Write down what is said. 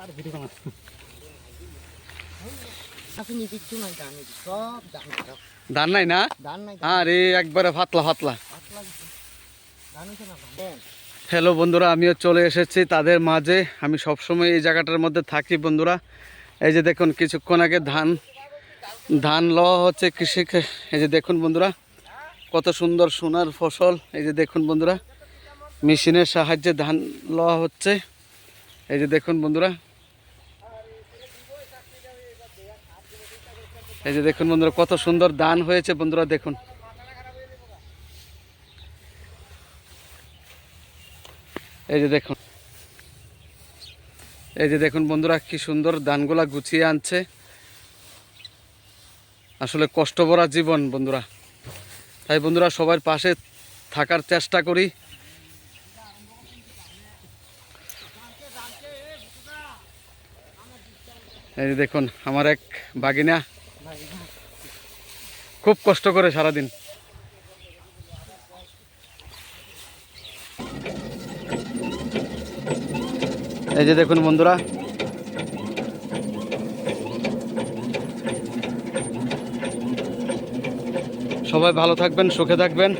আর video ধান নাই না? আরে একবারে ফাতলা ফাতলা। ধান হ্যালো বন্ধুরা আমিও চলে এসেছি তাদের মাঝে। আমি সবসময় এই জায়গাটার মধ্যে থাকি বন্ধুরা। এই যে দেখুন কিছুক্ষণ আগে ধান ধান লওয়া হচ্ছে কৃষিকে। এই যে দেখুন বন্ধুরা কত সুন্দর সোনার ফসল। এই যে দেখুন বন্ধুরা, মেশিনের সাহায্যে ধান লওয়া হচ্ছে। এই যে দেখুন বন্ধুরা, এই যে দেখুন বন্ধুরা, কত সুন্দর ধান হয়েছে বন্ধুরা, দেখুন। এই যে দেখুন, এই যে দেখুন বন্ধুরা, কি সুন্দর ধানগুলা গুছিয়ে আনছে। আসলে কষ্ট ভরা জীবন বন্ধুরা। তাই বন্ধুরা, সবার পাশে থাকার চেষ্টা করি। এই দেখুন, আমার এক বাগিনা। খুব কষ্ট করে সারাদিন। এই যে দেখুন বন্ধুরা সবাই ভালো থাকবেন সুখে থাকবেন।